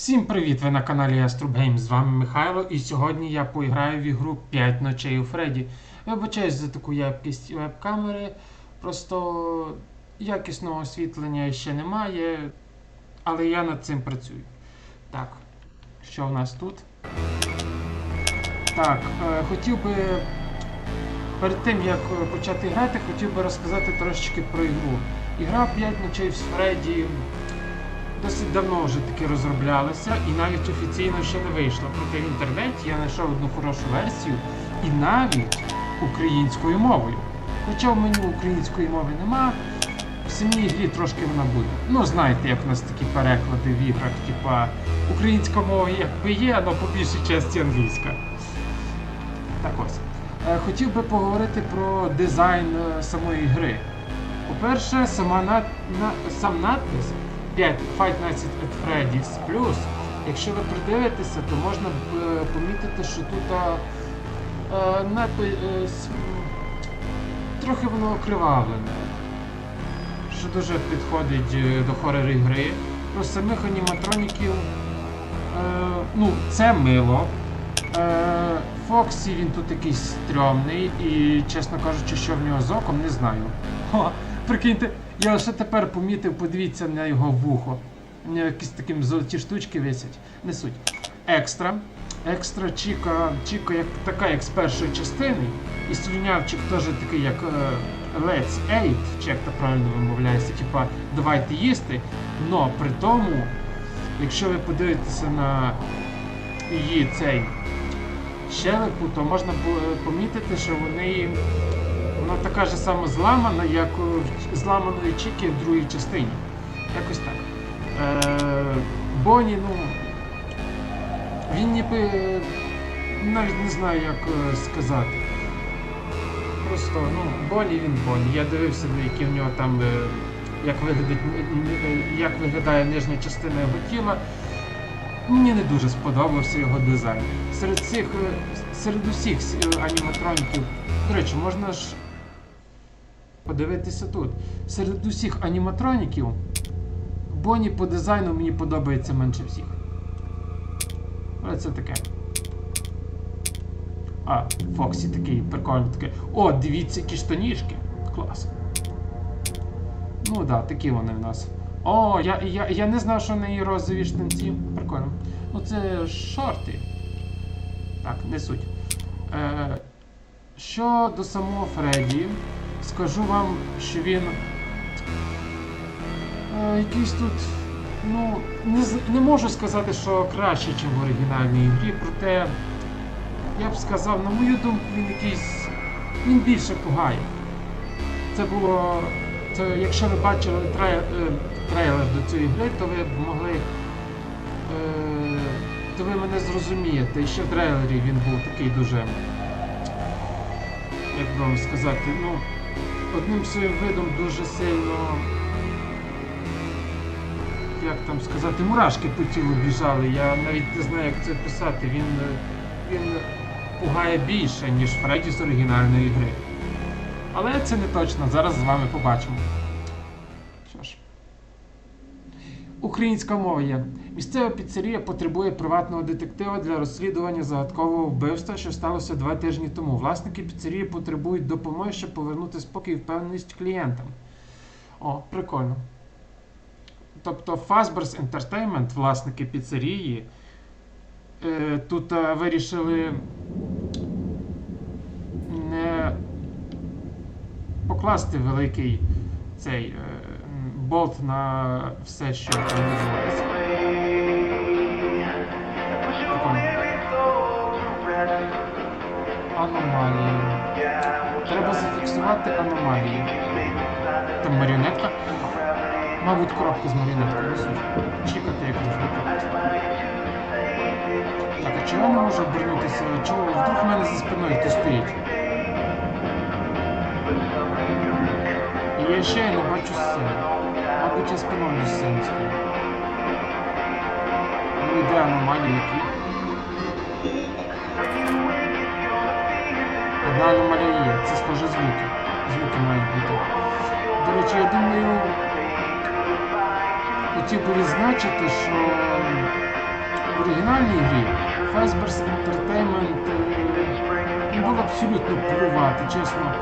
Всім привіт! Ви на каналі Astrub Games. З вами Михайло, і сьогодні я поіграю в ігру 5 ночей у Фредді. Вибачаюсь за таку якість веб-камери. Просто якісного освітлення ще немає, але я над цим працюю. Так, що в нас тут? Так, е, хотів би перед тим як е, почати грати, хотів би розказати трошечки про ігру. Ігра 5 ночей з Фредді досить давно вже таки розроблялася і навіть офіційно ще не вийшла. Проте в інтернеті я знайшов одну хорошу версію і навіть українською мовою. Хоча в меню української мови нема, в самій грі трошки вона буде. Ну, знаєте, як у нас такі переклади в іграх, типа українська мова якби є, але по більшій часті англійська. Так ось. Е, Хотів би поговорити про дизайн е, самої гри. По-перше, сама над... на... сам надпис 5 Five Nights at Freddy's Plus. Якщо ви придивитеся, то можна е, помітити, що тут е, надпис е, трохи воно окривавлене, що дуже підходить е, до хоррор гри. Про самих аніматроніків, е, ну, це мило. Е, Фоксі він тут якийсь стрьомний і, чесно кажучи, що в нього з оком, не знаю. Прикиньте, я лише тепер помітив, подивіться на його вухо. У нього якісь такі золоті штучки висять. Не суть. Екстра. Екстра Чіка, Чіка як, така, як з першої частини. І слюнявчик теж такий, як е, Let's Eat, чи як то правильно вимовляється, типа давайте їсти. Но при тому, якщо ви подивитеся на її цей щелепу, то можна помітити, що вони вона така ж сама зламана, як зламаної Чіки в другій частині. Якось так. Е, Бонні, ну. Він ніби навіть не знаю, як е, сказати. Просто, ну, Бонні він Бонні. Я дивився, які в нього там, е, як, н- е, як виглядає нижня частина його тіла. Мені не дуже сподобався його дизайн. Серед цих, серед усіх аніматроніків, до речі, можна ж подивитися тут. Серед усіх аніматроніків Бонні по дизайну мені подобається менше всіх. Але це таке. А, Фоксі такий прикольний такий. О, дивіться, які штанішки. Клас. Ну так, да, такі вони в нас. О, я, я, я не знав, що в неї розові штанці. Прикольно. Ну це шорти. Так, не суть. Е, що до самого Фредді, скажу вам, що він. Е, якийсь тут. Ну, не, не можу сказати, що краще, ніж в оригінальній грі, проте я б сказав, на мою думку, він якийсь. Він більше пугає. Це було. Це, якщо ви бачили трей, е, трейлер до цієї гри, то ви б могли. Е, то ви мене зрозумієте. І ще в трейлері він був такий дуже. Як би вам сказати, ну, одним своїм видом дуже сильно. Як там сказати, мурашки по тілу біжали. Я навіть не знаю, як це писати. Він, він пугає більше, ніж Фредді з оригінальної гри. Але це не точно, зараз з вами побачимо. Українська мова є. Місцева піцерія потребує приватного детектива для розслідування загадкового вбивства, що сталося два тижні тому. Власники піцерії потребують допомоги, щоб повернути спокій і впевненість клієнтам. О, прикольно. Тобто Fazbear's Entertainment, власники піцерії, е, тут е, вирішили не покласти великий цей е, болт на все, що там відбувається. Аномалії. Треба зафіксувати аномалії. Там маріонетка. Мабуть, коробка з маріонеткою. Чекати, як завжди. Так, а чого не можу обернутися? Чого? Вдруг в мене за спиною хтось стоїть? І я ще не бачу сцени. Я спиною з сцени стою. Ну і де аномалії які? Одна аномалія є, це схоже звуки. Звуки мають бути. До речі, я думаю, хотів би відзначити, що в оригінальній грі Fazbear's Entertainment е, ну, було абсолютно плювати, чесно.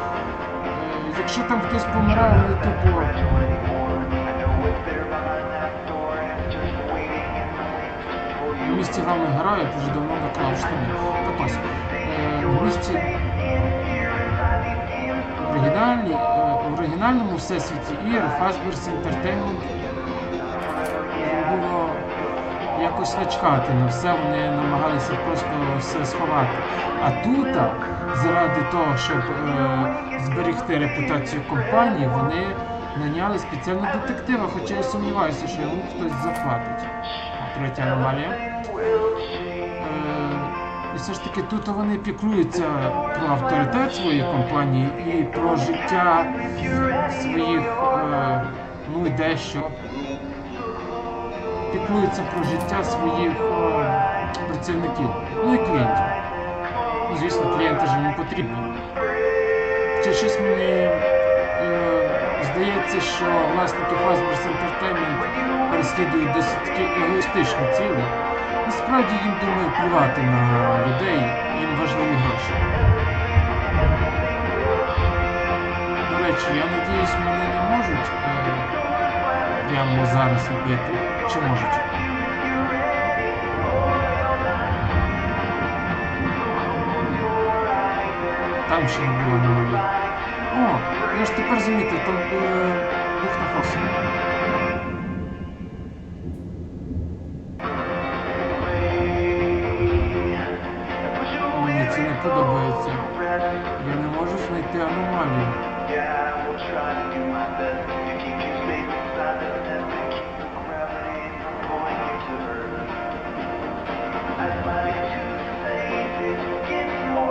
Е, Якщо там хтось помирав, вони тупо. Главного героя я вже давно наклав штани. Так ось. В місті в оригінальному всесвіті ігор Fazbear's Entertainment було якось начхати на все, вони намагалися просто все сховати. А тут, заради того, щоб е, зберегти репутацію компанії, вони наняли спеціального детектива, хоча я сумніваюся, що йому хтось заплатить. Третя аномалія. І все ж таки тут вони піклуються про авторитет своєї компанії і про життя своїх, е, ну і дещо піклуються про життя своїх е, працівників, ну і клієнтів. Ну, звісно, клієнти ж їм потрібні. Чи щось мені е, здається, що власники Fazbear's Entertainment переслідують досить егоїстичні цілі. Насправді їм думаю плювати на людей, їм важливі гроші. До речі, я надіюсь, мене не можуть е, прямо зараз вбити. Чи можуть? Там ще не було аномалії. О, я ж тепер замітив, там е, дух на фосі. Подобається. Я не можу знайти аномалію.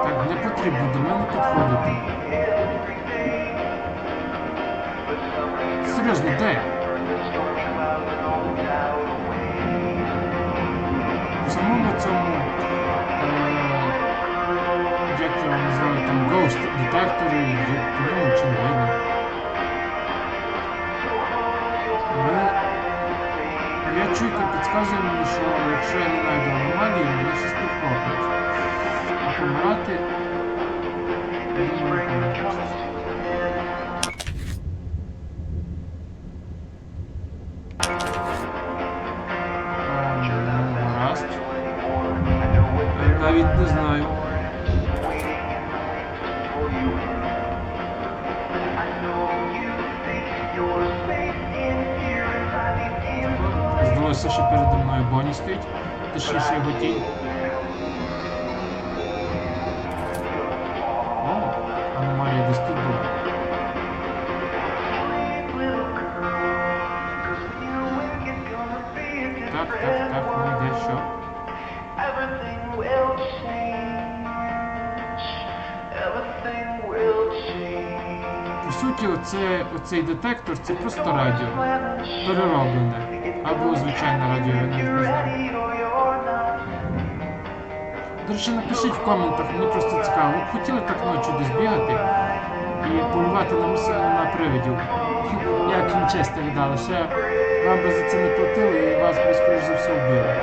Так, не потрібно до мене підходити. Серйозно, де? В самому цьому, як його називають, там Ghost детекторі, є по ньому чи не видно. Мене- Я чуйка підказує мені, що якщо я не знайду аномалії, мене щось підхоплять. А помирати... я думаю, не Передо мною Бонні стоїть, точніше його тінь. О, аномалія десь тут була. Так, так, так, ну йде що? По суті, оце, оцей детектор це просто радіо. Перероблене. Або звичайне радіо, я навіть не знаю. До речі, напишіть в коментах, мені просто цікаво. Ви б хотіли так ночі десь бігати і полювати на, на привидів? Як їм честь віддали, ще вам би за це не платили і вас би, скоріш за все, вбили.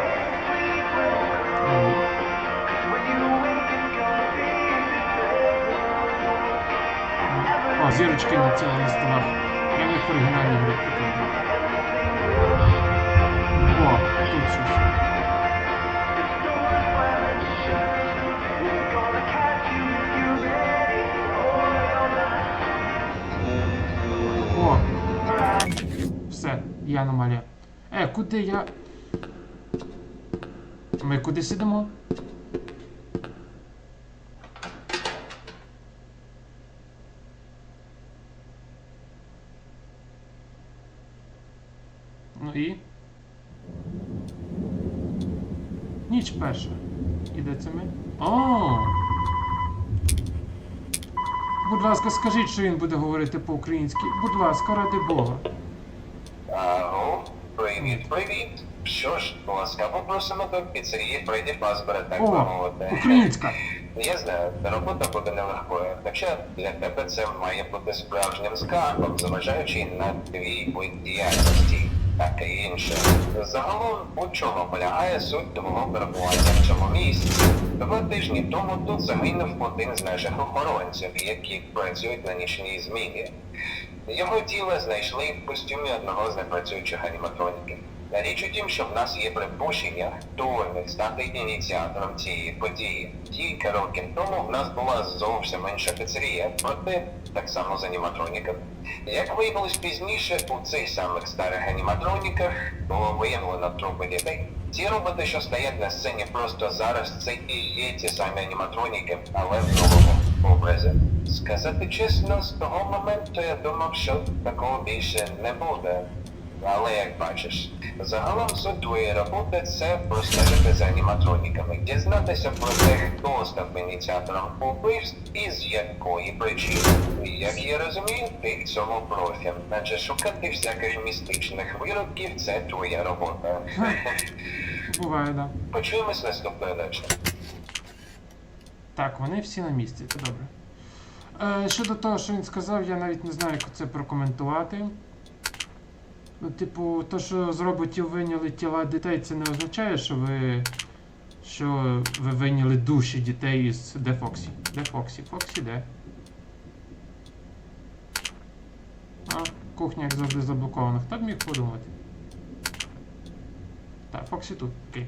О, зірочки на на столах. Я не в оригінальній грі покажу. О, тут щось. О! Все, є аномалія. Е, куди я. Ми куди сидимо? Ну і. Ніч перша. І де це ми? О! Будь ласка, скажіть, що він буде говорити по-українськи. Будь ласка, ради Бога. Аго, привіт, привіт. Що ж, ласкаво просимо до піцерії Фредді Фазбера, так би О, мовити. українська. Я знаю, робота буде нелегкою, хоча для тебе це має бути справжнім скарбом, зважаючи на твій вид діяльності. Таке інше. Загалом, у чому полягає суть твого перебування в цьому місці? Два тижні тому тут загинув один з наших охоронців, які працюють на нічній зміні. Його тіло знайшли в костюмі одного з непрацюючих аніматроніків. Річ у тім, що в нас є припущення, міг стати ініціатором цієї події. Кілька років тому в нас була зовсім менша піцерія, проте так само з аніматроніками. Як виявилось пізніше, у цих самих старих аніматроніках було виявлено трупи дітей. Ті роботи, що стоять на сцені просто зараз, це і є ті самі аніматроніки, але в новому образі. Сказати чесно, з того моменту я думав, що такого більше не буде. Але як бачиш, загалом суть роботи це простежити за аніматроніками, дізнатися про те, хто став ініціатором убивств і з якої причини. Як я розумію, ти в цьому профі, адже шукати всяких містичних виродків це твоя робота. Буває, да. Почуємось наступної ночі. Так, вони всі на місці, це добре. Е, щодо того, що він сказав, я навіть не знаю, як це прокоментувати. Ну, типу, то, що з роботів вийняли тіла дітей, це не означає, що ви. Що ви вийняли душі дітей із де Фоксі? Де Фоксі? Фоксі де? А, кухня, як завжди, заблокована. Хто б міг подумати? Так, Фоксі тут, окей.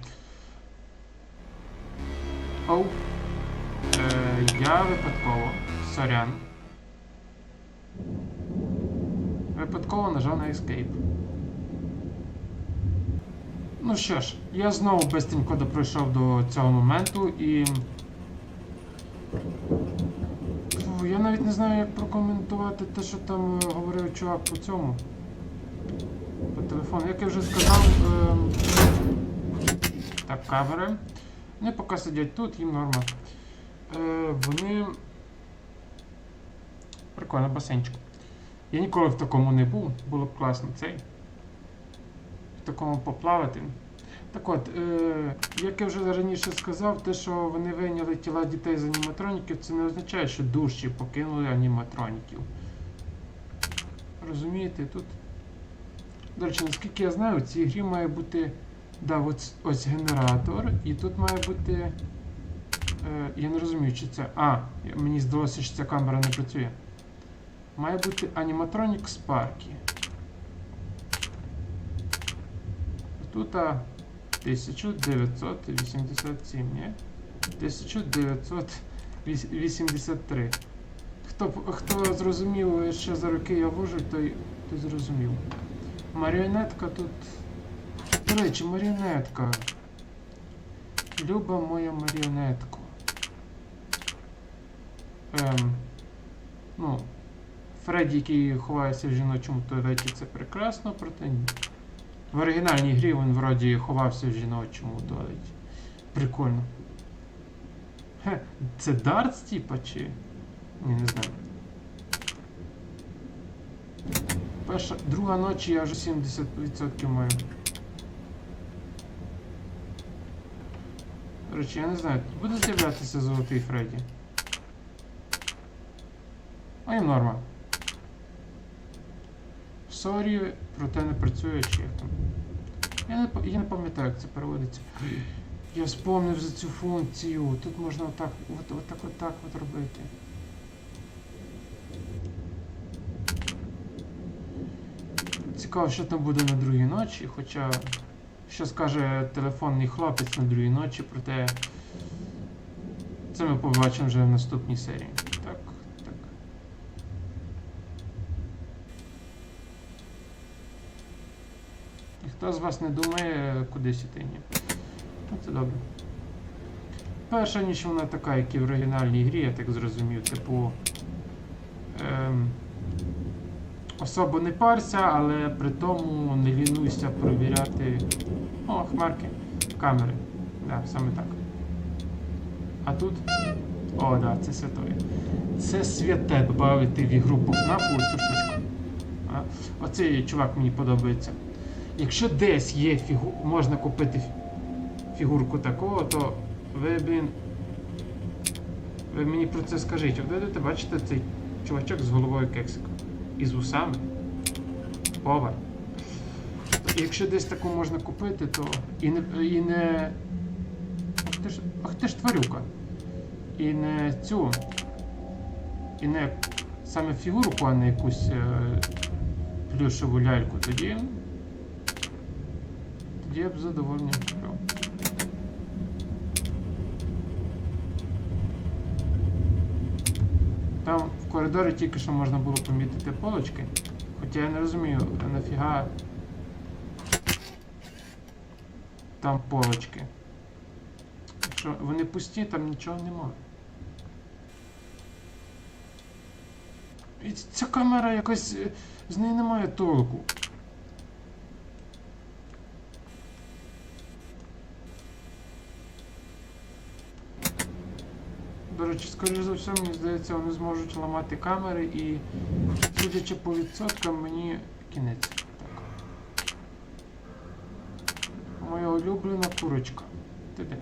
Оу. Е, я випадково. Сорян. Випадково нажав на Escape. Ну що ж, я знову бистренько допройшов до цього моменту і. Я навіть не знаю, як прокоментувати те, що там е, говорив чувак по цьому. По телефону. Як я вже сказав. ем, Так, камери. Вони поки сидять тут, їм норма. Е, вони. Прикольно, басейнчик. Я ніколи в такому не був, було б класно цей. Такому поплавати. Так от, е, як я вже раніше сказав, те, що вони вийняли тіла дітей з аніматроніків, це не означає, що душі покинули аніматроніків. Розумієте, тут. До речі, наскільки я знаю, в цій грі має бути. Да, ось, ось генератор, і тут має бути. Е, я не розумію, чи це. А, мені здалося, що ця камера не працює. Має бути аніматронік Sparky. Тут 1987, ні? 1983. Хто, хто зрозумів, що за роки я вожу, той, той зрозумів. Маріонетка тут. До речі, маріонетка. Люба моя маріонетко. Ем, ну, Фредді, який ховається в жіночому туалеті, це прекрасно, проте ні. В оригінальній грі він вроді ховався в жіночому туалеті. Прикольно. Хе, це дартс, типа, чи. Ні, не знаю. Перша, друга ночі я вже 70% маю. До речі, я не знаю, буде з'являтися золотий Фредді. А їм норма. Сорі, проте не працює чи як там. Я не, я не пам'ятаю, як це переводиться. Я вспомнив за цю функцію. Тут можна отак, от, отак, отак от робити. Цікаво, що там буде на другій ночі, хоча що скаже телефонний хлопець на другій ночі, проте це ми побачимо вже в наступній серії. Так, так. Ніхто з вас не думає, кудись іти, ні. Ну, це добре. Перша ніч вона така, як і в оригінальній грі, я так зрозумів, типу. Ем, особо не парся, але при тому не лінуйся провіряти. О, хмарки, камери. Да, саме так. А тут. О, да, це святое. Це святе додати в ігру пухнаку. Оцей чувак мені подобається. Якщо десь є фігу... можна купити фігурку такого, то ви, блін. Ви мені про це скажіть. От будете бачите цей чувачок з головою кексика. І з усами. Повар. Якщо десь таку можна купити, то і не. І не... Ах ти ж, ах ти ж тварюка. І не цю. І не саме фігурку, а не якусь е, плюшеву ляльку, тоді. Я б з задоволенням купив. Там в коридорі тільки що можна було помітити полочки. Хоча я не розумію, нафіга там полочки. Якщо вони пусті, там нічого немає. І ця камера якось. е, з неї немає толку. Речі, скоріш за все, мені здається, вони зможуть ламати камери і, судячи по відсоткам, мені кінець. Так. Моя улюблена курочка. Ти.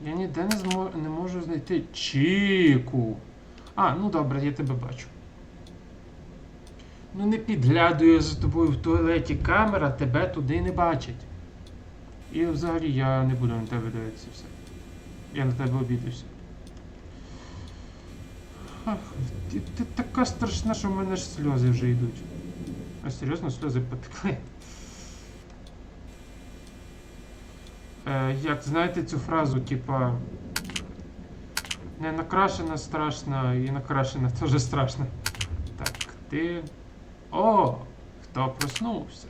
Я ніде не, змо... не можу знайти Чіку. А, ну добре, я тебе бачу. Ну не підглядує за тобою в туалеті камера, тебе туди не бачить. І взагалі я не буду на тебе дивитися все. Я на тебе обідуся. Ах, ти, ти така страшна, що в мене ж сльози вже йдуть. А серйозно сльози потекли. Е, як знаєте цю фразу, типа. Не накрашена страшна і накрашена теж страшна. Так, ти. О! Хто проснувся?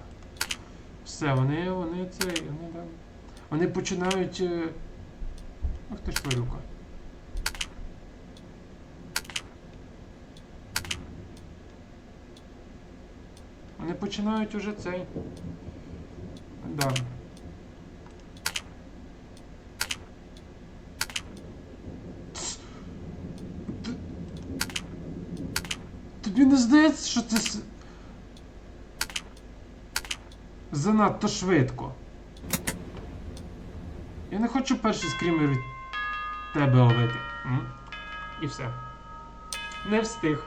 Все, вони, вони це, вони там. Вони починають. Ах ти ж тварюка. Вони починають уже цей. Да. Тобі не здається, що це занадто швидко. Я не хочу перший скрімер від тебе ловити. М? І все. Не встиг.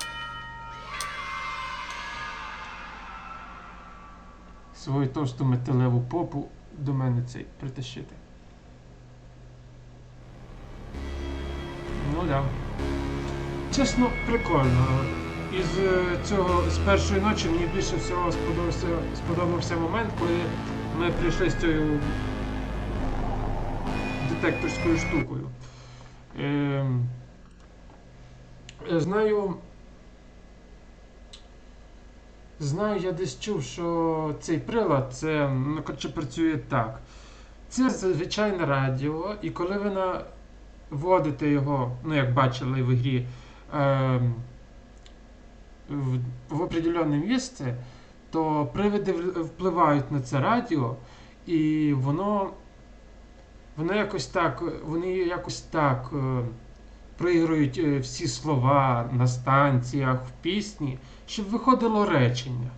Свою товсту металеву попу до мене цей притащити. Ну да. Чесно, прикольно. Із е, цього з першої ночі мені більше всього сподобався, сподобався момент, коли ми прийшли з цією детекторською штукою. Ем, е, знаю. Знаю, я десь чув, що цей прилад це ну, коротше, працює так. Це звичайне радіо, і коли ви наводите його, ну як бачили в грі, ем, в, в определенне місце, то привиди впливають на це радіо, і воно, воно якось так, вони якось так е, проігрують е, всі слова на станціях, в пісні, щоб виходило речення.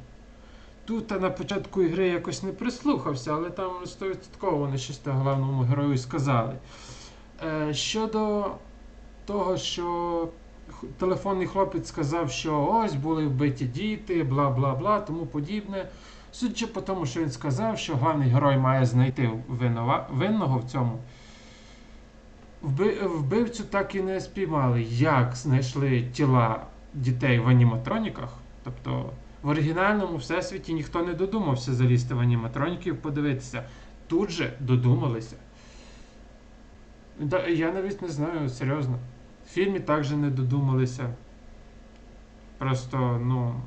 Тут на початку ігри якось не прислухався, але там 100% вони щось головному герою сказали. Е, щодо того, що телефонний хлопець сказав, що ось були вбиті діти, бла бла бла, тому подібне. Судячи по тому, що він сказав, що головний герой має знайти винова, винного в цьому. Вби, вбивцю так і не спіймали, як знайшли тіла дітей в аніматроніках. Тобто в оригінальному всесвіті ніхто не додумався залізти в аніматроніків, подивитися. Тут же додумалися. Я навіть не знаю, серйозно. В фільмі також не додумалися. Просто, ну.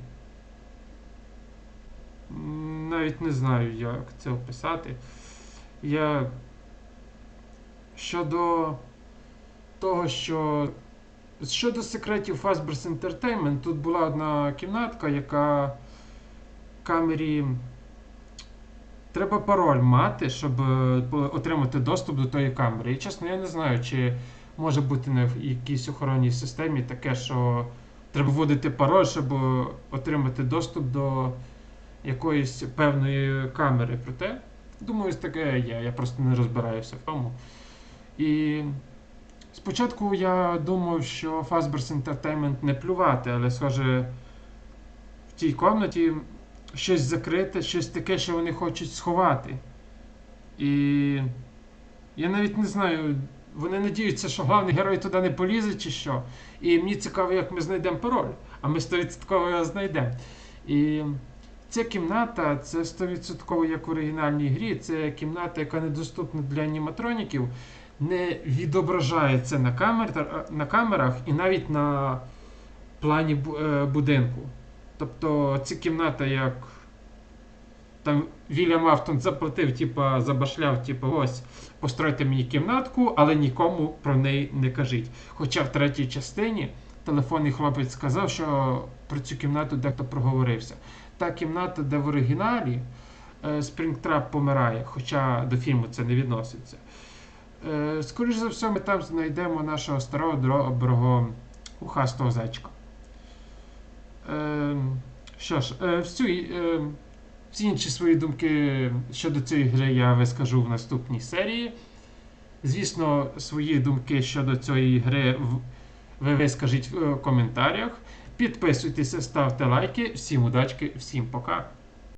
Навіть не знаю, як це описати. Я. Щодо того, що. Щодо секретів Fazbear's Entertainment, тут була одна кімнатка, яка камері. Треба пароль мати, щоб е, отримати доступ до тої камери. І чесно, я не знаю, чи може бути на в якійсь охоронній системі таке, що треба вводити пароль, щоб отримати доступ до якоїсь певної камери. Проте, думаю, таке є. Я просто не розбираюся в тому. І Спочатку я думав, що Fazbear's Entertainment не плювати, але схоже, в тій комнаті щось закрите, щось таке, що вони хочуть сховати. І я навіть не знаю, вони надіються, що головний герой туди не полізе чи що. І мені цікаво, як ми знайдемо пароль, а ми 100% його знайдемо. І ця кімната це 100% як в оригінальній грі. Це кімната, яка недоступна для аніматроніків, не відображається на, камер, на камерах і навіть на плані е, будинку. Тобто ця кімната як. Там Вільям Автон заплатив, типа, забашляв, типа, ось, постройте мені кімнатку, але нікому про неї не кажіть. Хоча в третій частині телефонний хлопець сказав, що про цю кімнату дехто проговорився. Та кімната, де в оригіналі е, Спрінгтрап помирає, хоча до фільму це не відноситься. Е, Скоріше за все, ми там знайдемо нашого старого доброго ухастого зайчика. Е, Що ж, е, всю, е, всі інші свої думки щодо цієї гри я вискажу в наступній серії. Звісно, свої думки щодо цієї гри ви вискажіть в коментарях. Підписуйтеся, ставте лайки. Всім удачки, всім пока.